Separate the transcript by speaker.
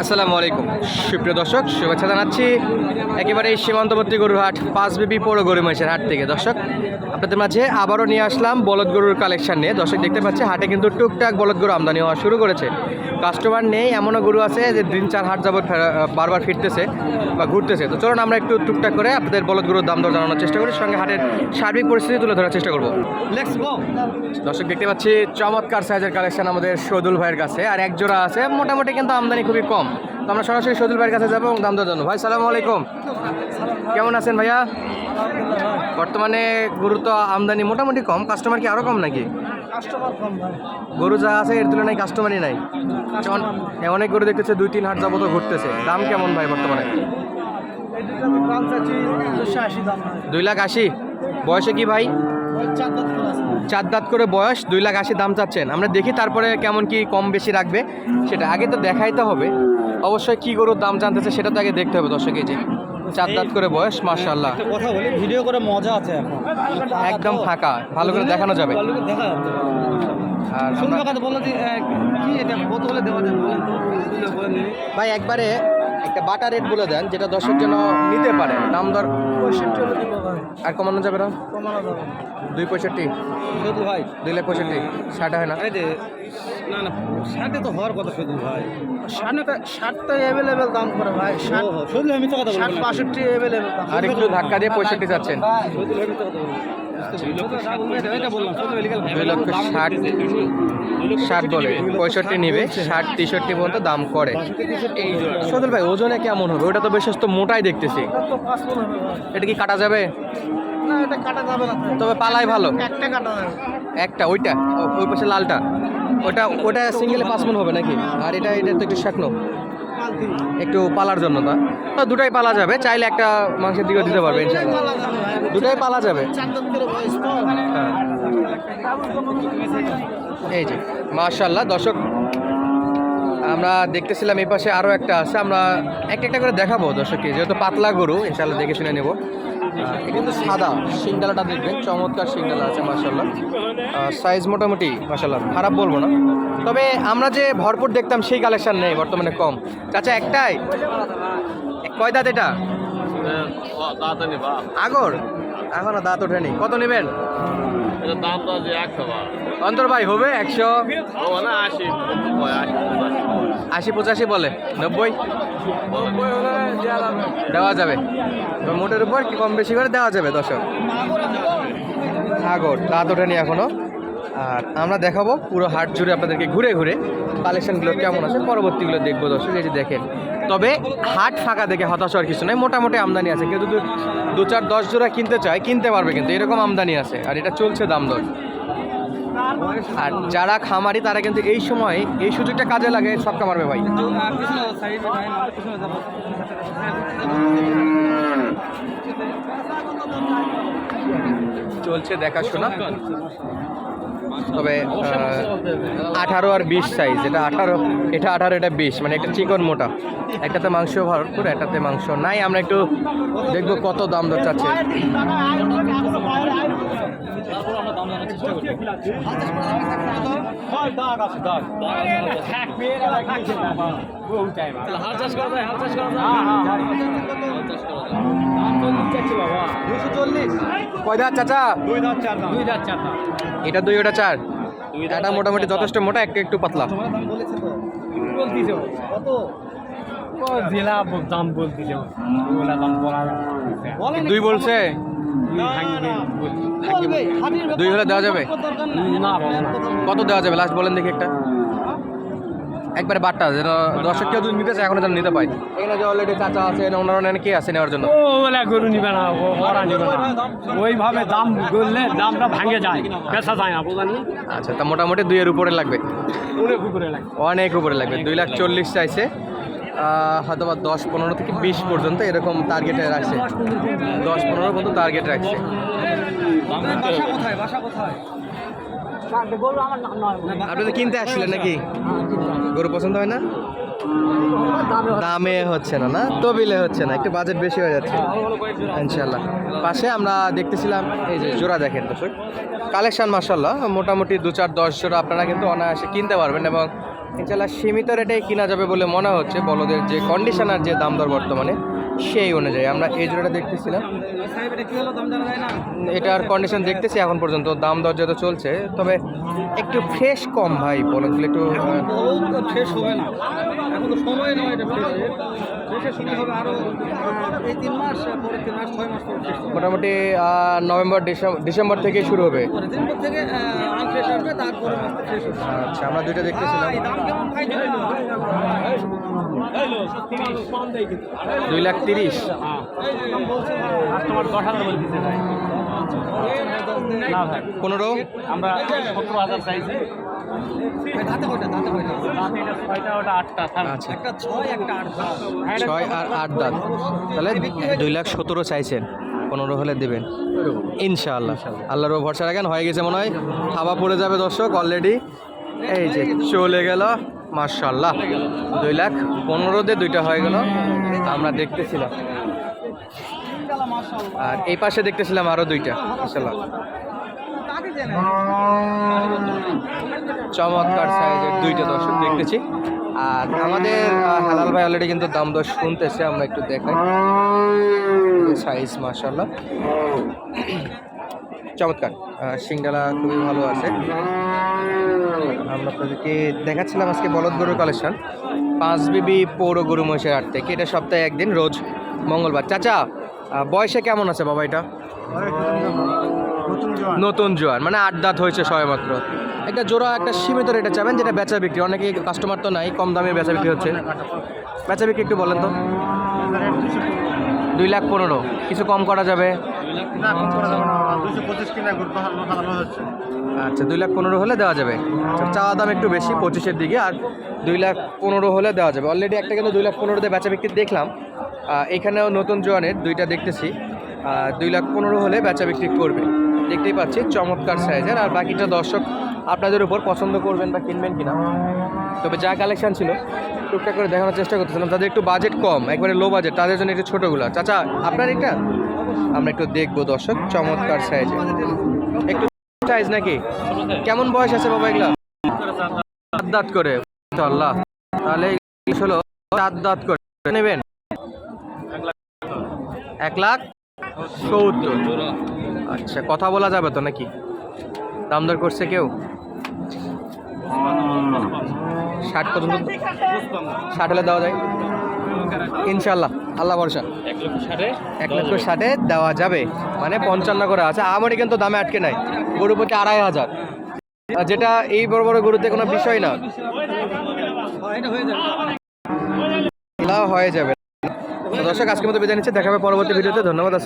Speaker 1: আসসালামু আলাইকুম। সুপ্রিয় দর্শক, শুভেচ্ছা জানাচ্ছি একেবারে সীমান্তবর্তী গরুর হাট পাঁচ বিবি পৌর গরু মহিষের হাট থেকে। দর্শক, আপনাদের মাঝে আবারও নিয়ে আসলাম বলদ গরুর কালেকশন নিয়ে। দর্শক, দেখতে পাচ্ছি হাটে কিন্তু টুকটাক বলদ গরু আমদানি হওয়া শুরু করেছে। কাস্টমার নেই, এমনও গরু আছে যে দিন চার হাট যাবত বারবার ফিরতেছে বা ঘুরতেছে। তো চলুন আমরা একটু টুকটাক করে আপনাদের বলদ গরুর দাম দর জানানোর চেষ্টা করি, সঙ্গে হাটের সার্বিক পরিস্থিতি তুলে ধরার চেষ্টা করব। দর্শক, দেখতে পাচ্ছি চমৎকার সাইজের কালেকশন আমাদের সদুল ভাইয়ের কাছে, আর একজোড়া আছে, মোটামুটি কিন্তু আমদানি খুবই কম। তো আমরা সরাসরি সদুল ভাইয়ের কাছে যাব এবং দাম দর জানব ভাই সালাম আলাইকুম। কেমন আছেন ভাইয়া? বর্তমানে গরু তো আমদানি মোটামুটি কম। কাস্টমার কি আরও কম নাকি? গরু যা আছে এর তুলনায় কাস্টমারই নাই। অনেক গরু দেখতেছে দুই তিন হাট যাবত ঘুরতেছে। দাম কেমন ভাই বর্তমানে? দুই লাখ আশি? বয়সে কি ভাই?
Speaker 2: চার দাঁত করে
Speaker 1: চার দাঁত করে বয়স দুই লাখ আশি দাম চাচ্ছেন। আমরা দেখি তারপরে কেমন কি কম বেশি রাখবে সেটা আগে তো দেখাইতে হবে। অবশ্যই কি গরুর দাম জানতেছে সেটা তো আগে দেখতে হবে দর্শক এই যে চার দাঁত করে বয়স মার্শাল্লাহ
Speaker 2: কথা বলি ভিডিও করে মজা আছে এখন।
Speaker 1: একদম ফাঁকা ভালো করে দেখানো যাবে। আর ভাই একবারে একটা বাটা রেট বলে দেন যেটা দর্শক যেন নিতে পারে। দাম দর
Speaker 2: পঁয়ষট্টি হলে দিব ভাই।
Speaker 1: আর কমানো যাবে না?
Speaker 2: কমানো যাবে
Speaker 1: দুই পঁয়ষট্টি।
Speaker 2: শুধু ভাই।
Speaker 1: দুই লাখ পঁয়ষট্টি। ষাট হয় না?
Speaker 2: না না ষাটে তো হওয়ার কথা শুধু ভাই। ষাটটা ষাটটা অ্যাভেলেবেল দাম করে ভাই। ষাট শুধু আমি তো কথা ষাট বাষট্টি অ্যাভেলেবেল দাম।
Speaker 1: আর একটু ধাক্কা দিয়ে পঁয়ষট্টি যাচ্ছেন।
Speaker 2: শুধু আমি তো কথা
Speaker 1: ষাট বলে। পঁয়ষট্টি নিবে। ষাট তেষট্টি পর্যন্ত দাম করে। সদল ভাই ওজনে কেমন হবে? ওটা তো বেশ তো মোটাই দেখতেছি। এটা কি কাটা যাবে?
Speaker 2: না এটা কাটা যাবে না
Speaker 1: তবে পালাই ভালো।
Speaker 2: একটা কাটা যাবে।
Speaker 1: একটা ওইটা? ওই পাশে লালটা? ওটা ওটা সিঙ্গেলে পাঁচ মন হবে নাকি? আর এটা এটা তো একটু শাকনো। একটু পালার জন্য না তো দুটাই পালা যাবে চাইলে একটা মাংসের দিকেও দিতে পারবে দুটাই পালা যাবে হ্যাঁ। এই যে মাশাল্লাহ দর্শক। আমরা দেখতেছিলাম এই পাশে আরও একটা আছে আমরা এক একটা করে দেখাবো দর্শককে যেহেতু পাতলা গরু ইনশাল্লাহ দেখে শুনে নেব। কিন্তু সাদা সিংডালাটা দেখবেন চমৎকার সিংডালা আছে মাশাল্লাহ সাইজ মোটামুটি মাশাল্লাহ খারাপ বলব না। তবে আমরা যে ভরপুর দেখতাম সেই কালেকশান নেই বর্তমানে কম। চাচা একটাই? কয় দাঁত এটা? আগর? এখনও দাঁত ওঠেনি। কত নেবেন?
Speaker 3: দাম তো যে একশো
Speaker 1: অন্তর ভাই হবে একশো?
Speaker 3: না আশি আশি
Speaker 1: আশি পঁচাশি বলে। নব্বই? দেওয়া যাবে। মোটের উপর কি কম বেশি করে দেওয়া যাবে দর্শক? আগর দাঁত ওঠেনি এখনও। আর আমরা দেখাবো পুরো হাট জুড়ে আপনাদেরকে ঘুরে ঘুরে কালেকশনগুলো কেমন আছে, পরবর্তীগুলো দেখব দর্শক, এই যে দেখেন। তবে হাট ফাঁকা দেখে হতাশ হওয়ার কিছু নয় মোটামুটি আমদানি আছে। কেউ যদি দু চার দশ জোড়া কিনতে চায়, কিনতে পারবে কিন্তু, এরকম আমদানি আছে, আর এটা চলছে দাম দর। আর যারা খামারি, তারা কিন্তু এই সময় এই সুযোগটা কাজে লাগে, সব কামারবে ভাই। চলছে দেখাশোনা। তবে আঠারো আর বিশ সাইজ এটা আঠারো এটা আঠারো এটা বিশ মানে একটা চিকন মোটা। একটাতে মাংস ভরপুর একটাতে মাংস নাই। আমরা একটু দেখব কত দাম দর চাচ্ছে। কয় দাঁত চাচা? এটা দুই ওটা চার। এটা মোটামুটি যথেষ্ট মোটা একটা একটু পাতলা।
Speaker 4: জেলা দাম
Speaker 1: দুই বলছে? দুই হলে দেওয়া যাবে?
Speaker 4: না
Speaker 1: কত দেওয়া যাবে? লাস্ট বলেন দেখি একটা। একবারে বাট্টা যেন দর্শক কেউ যদি নিতে চায় এখন যেন নিতে পায়। এখানে যে অলরেডি চাচা আছে ওনারা অনেক কে আছে নেওয়ার জন্য?
Speaker 4: ওগুলা গরু নিবে না ও- ওরা নিবে না। ওইভাবে দাম করলে দামটা ভাঙে যায় বেচা যায় না বোঝানি
Speaker 1: আচ্ছা তা মোটামুটি দুইয়ের উপরে লাগবে।
Speaker 4: অনেক উপরে লাগে
Speaker 1: অনেক উপরে লাগবে দুই লাখ চল্লিশ চাইছে। হয়তো বা দশ পনেরো থেকে বিশ পর্যন্ত এরকম টার্গেটে রাখছে। দশ পনেরো পর্যন্ত টার্গেট রাখছে।
Speaker 2: বাসা কোথায়? বাসা কোথায়?
Speaker 4: গরু আমার নয়
Speaker 1: আপনি তো কিনতে আসছিলেন নাকি? গরু পছন্দ হয় না? দামে হচ্ছে। না না? তবিলে হচ্ছে না একটু বাজেট বেশি হয়ে যাচ্ছে। ইনশাল্লাহ পাশে আমরা দেখতেছিলাম এই যে জোড়া দেখেন দর্শক। কালেকশন মাসাল্লাহ মোটামুটি দু চার দশ জোড়া আপনারা কিন্তু অনায়াসে কিনতে পারবেন এবং ইনশাল্লাহ সীমিত রেটেই কিনা যাবে বলে মনে হচ্ছে বলদের যে কন্ডিশনার যে দাম দর বর্তমানে। সেই অনুযায়ী আমরা এই জোড়াটা দেখতেছিলাম। এটার কন্ডিশন দেখতেছি এখন পর্যন্ত দাম দর যত চলছে তবে একটু ফ্রেশ কম ভাই বলদগুলো একটু
Speaker 2: ফ্রেশ হবে না। এখন তো সময় নয় এটা ফ্রেশের সময় হবে আরও এই তিন মাস পরে তিন মাস ছয় মাস
Speaker 1: মোটামুটি নভেম্বর ডিসেম্বর ডিসেম্বর থেকে শুরু হবে।
Speaker 2: থেকে আনফ্রেশ আসবে তারপরে
Speaker 1: আচ্ছা আমরা দুইটা দেখতেছিলাম।
Speaker 2: দাম কেমন খাই
Speaker 1: দুই লাখ তিরিশ।
Speaker 4: কাস্টমার বলতেছে ভাই না ভাই
Speaker 1: পনেরো।
Speaker 4: আমরা সতেরো হাজার চাইছি।
Speaker 1: আচ্ছা।
Speaker 2: ছয়
Speaker 1: আর আট দাঁত। তাহলে দুই লাখ সতেরো চাইছেন। পনেরো হলে দেবেন। ইনশাআল্লাহ। আল্লাহর ভরসা রাখেন। হয়ে গেছে মনে হয়। হাওয়া পড়ে যাবে দর্শক অলরেডি এই যে চলে গেল। মার্শাল্লাহ দুই লাখ পনেরোতে দুইটা হয়ে গেল। আমরা দেখতেছিলাম। আর এই পাশে দেখতেছিলাম আরও দুইটা মার্শাল্লাহ চমৎকার সাইজের দুইটা দর্শক দেখতেছি। আর আমাদের হালাল ভাই অলরেডি কিন্তু দাম দর শুনতেছে, আমরা একটু দেখাই। সাইজ মাশাল্লাহ চমৎকার। সিংডালা খুবই ভালো আছে। আমরা আপনাদেরকে দেখাচ্ছিলাম আজকে বলদ গরুর কালেকশন। পাঁচ বিবি পৌর গরু মহিষের হাট থেকে। এটা সপ্তাহে একদিন, রোজ মঙ্গলবার। চাচা বয়সে কেমন আছে বাবা এটা? নতুন জোয়ার মানে আট দাঁত হয়েছে সবেমাত্র। একটা জোড়া একটা সীমিত রেটে চাবেন, যেটা বেচা বিক্রি। অনেকে কাস্টমার তো নাই, কম দামে বেচা বিক্রি হচ্ছে। বেচা বিক্রি একটু বলেন তো। দুই লাখ পনেরো। কিছু কম করা যাবে? আচ্ছা দুই লাখ পনেরো হলে দেওয়া যাবে? আচ্ছা চাওয়া দাম একটু বেশি পঁচিশের দিকে আর দুই লাখ পনেরো হলে দেওয়া যাবে। অলরেডি একটা কিন্তু দুই লাখ পনেরোতে বেচা বিক্রি দেখলাম। এখানেও নতুন জোয়ানের দুইটা দেখতেছি। দুই লাখ পনেরো হলে বেচা বিক্রি করবে। দেখতেই পাচ্ছি চমৎকার সাইজের আর বাকিটা দর্শক আপনাদের উপর পছন্দ করবেন বা কিনবেন কিনা। তবে যা কালেকশান ছিল টুকটাক করে দেখানোর চেষ্টা করতেছিলাম। তাদের একটু বাজেট কম একবারে লো বাজেট তাদের জন্য একটু ছোটোগুলো। চাচা আপনার এটা আমরা একটু দেখব, দর্শক, চমৎকার সাইজে একটু সাইজ নাকি? কেমন বয়স আছে বাবা এগুলা? সাত দাঁত করে। আল্লাহ তাহলে হলো সাত দাঁত করে। নেবেন? এক লাখ সত্তর। আচ্ছা কথা বলা যাবে তো নাকি? দাম দর করছে কেউ? ষাট পর্যন্ত ষাট হলে দেওয়া যায়। ইনশাল্লাহ আল্লাহ ভরসা।
Speaker 3: এক লক্ষ ষাটে
Speaker 1: দেওয়া যাবে। মানে পঞ্চান্ন করে আছে। আমারই কিন্তু দামে আটকে নাই। গরু প্রতি আড়াই হাজার। যেটা এই বড় বড় গরুতে কোনো বিষয় না।
Speaker 2: হয়ে যাবে।
Speaker 1: দর্শক, আজকের মতো বিদায় নিচ্ছে। দেখাবে পরবর্তী ভিডিওতে। ধন্যবাদ।